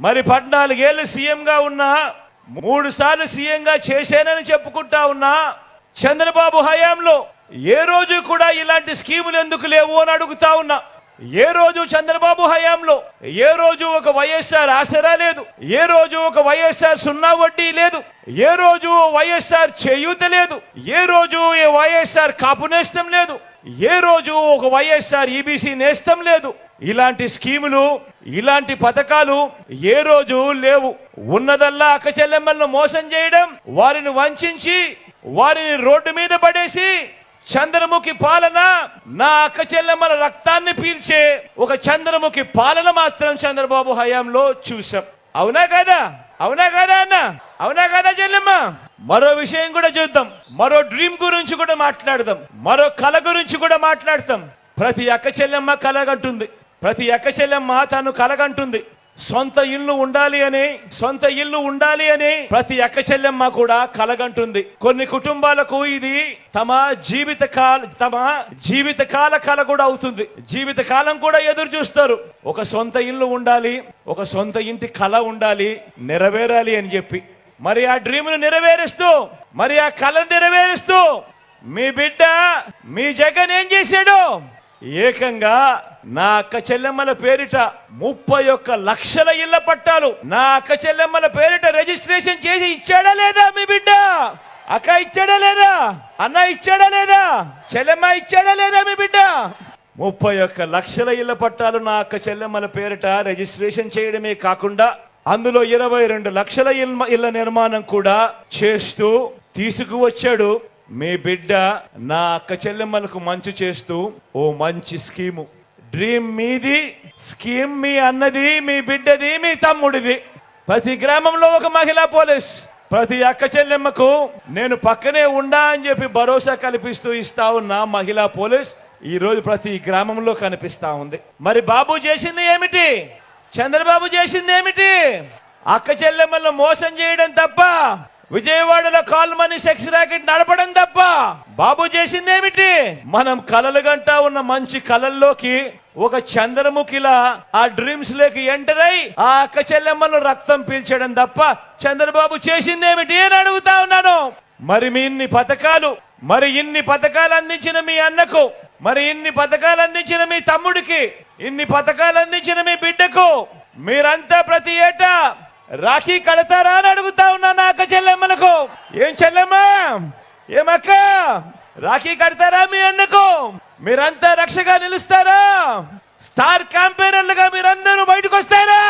మరి పద్నాలుగేళ్ళు సీఎంగా ఉన్నా మూడు సార్లు సీఎంగా చేశానని చెప్పుకుంటా ఉన్నా చంద్రబాబు హయాంలో ఏ రోజు కూడా ఇలాంటి స్కీములు ఎందుకు లేవు అని అడుగుతా ఉన్నా. ఏ రోజు చంద్రబాబు హయాంలో ఏ రోజు ఒక వైఎస్ఆర్ ఆసరా లేదు ఏ రోజు ఒక వైఎస్ఆర్ సున్నా వడ్డీ లేదు ఏ రోజు వైఎస్ఆర్ చేయూత లేదు ఏ రోజు ఏ వైఎస్ఆర్ కాపు నేస్తం లేదు ఏ రోజు ఒక వైఎస్ఆర్ ఈబీసీ నేస్తం లేదు. ఇలాంటి స్కీములు ఇలాంటి పథకాలు ఏ రోజు లేవు. ఉన్నదల్లా అక్కచెల్లెమ్మలను మోసం చేయడం వారిని వంచించి వారిని రోడ్డు మీద పడేసి చంద్రముఖి పాలన నా అక్క చెల్లెమ్మల రక్తాన్ని పీల్చే ఒక చంద్రముఖి పాలన మాత్రం చంద్రబాబు హయాంలో చూసాం అవునా కదా? అవునా కదా అన్న? అవునా కదా చెల్లెమ్మ? మరో విషయం కూడా చూద్దాం. మరో డ్రీమ్ గురించి కూడా మాట్లాడదాం. మరో కళ గురించి కూడా మాట్లాడతాం. ప్రతి అక్క చెల్లెమ్మ కలగంటుంది. ప్రతి అక్క చెల్లెమ్మ తను కలగంటుంది. సొంత ఇల్లు ఉండాలి అని సొంత ఇల్లు ఉండాలి అని ప్రతి అక్క చెల్లెమ్మ కూడా కలగంటుంది. కొన్ని కుటుంబాలకు ఇది తమ జీవిత కాల తమ జీవిత కాల కల కూడా అవుతుంది. జీవిత కాలం కూడా ఎదురు చూస్తారు. ఒక సొంత ఇల్లు ఉండాలి ఒక సొంత ఇంటి కల ఉండాలి నెరవేరాలి అని చెప్పి. మరి ఆ డ్రీమ్ను నెరవేరుస్తూ మరి ఆ కళను నెరవేరుస్తూ మీ బిడ్డ మీ జగన్ ఏం చేశాడు? ఏకంగా నా అక్క చెల్లెమ్మల పేరిట ముప్పై ఒక్క లక్షల ఇళ్ళ పట్టాలు నా అక్క చెల్లెమ్మల పేరిట రిజిస్ట్రేషన్ చేసి ఇచ్చాడా లేదా మీ బిడ్డ? అక్క ఇచ్చాడా లేదా? అన్న ఇచ్చాడా లేదా? చెల్లెమ్మ ఇచ్చాడా లేదా మీ బిడ్డ? ముప్పై ఒక్క లక్షల ఇళ్ళ పట్టాలు నా అక్క చెల్లెమ్మల పేరిట రిజిస్ట్రేషన్ చేయడమే కాకుండా అందులో ఇరవై రెండు లక్షల ఇల్మ- ఇళ్ళ నిర్మాణం కూడా చేస్తూ తీసుకువచ్చాడు. మీ బిడ్డ నా అక్క చెల్లెమ్మలకు మంచి చేస్తూ ఓ మంచి స్కీము. డ్రీమ్ మీది స్కీమ్ మీ అన్నది మీ బిడ్డది మీ తమ్ముడిది. ప్రతి గ్రామంలో ఒక మహిళా పోలీస్. ప్రతి అక్క చెల్లెమ్మకు నేను పక్కనే ఉండా అని చెప్పి భరోసా కల్పిస్తూ ఇస్తా ఉన్న మహిళా పోలీస్ ఈ రోజు ప్రతి గ్రామంలో కనిపిస్తా ఉంది. మరి బాబు చేసింది ఏమిటి? చంద్రబాబు చేసింది ఏమిటి? అక్క చెల్లెమ్మలను మోసం చేయడం తప్ప విజయవాడలో కాల్ మనీ సెక్స్ ర్యాకెట్ నడపడం తప్ప బాబు చేసింది ఏమిటి మనం కలలు గంటా ఉన్న మంచి కలల్లోకి ఒక చంద్రముఖిలా ఆ డ్రీమ్స్లోకి ఎంటర్ అయి ఆ అక్క చెల్లెమ్మను రక్తం పీల్చడం తప్ప చంద్రబాబు చేసింది ఏమిటి అని అడుగుతా ఉన్నాను. మరి మీ ఇన్ని పథకాలు మరి ఇన్ని పథకాలు అందించిన మీ అన్నకు మరి ఇన్ని పథకాలు అందించిన మీ తమ్ముడికి ఇన్ని పథకాలు అందించిన మీ బిడ్డకు మీరంతా ప్రతి ఏటా రాఖీ కడతారా అని అడుగుతా ఉన్నా నాకు చెల్లెమ్మలకు. ఏం చెల్లెమ్మా? ఏమక్క? రాఖీ కడతారా మీ అన్నకు? మీరంతా రక్షగా నిలుస్తారా? స్టార్ క్యాంపెయినర్లుగా మీరందరూ బయటకు వస్తారా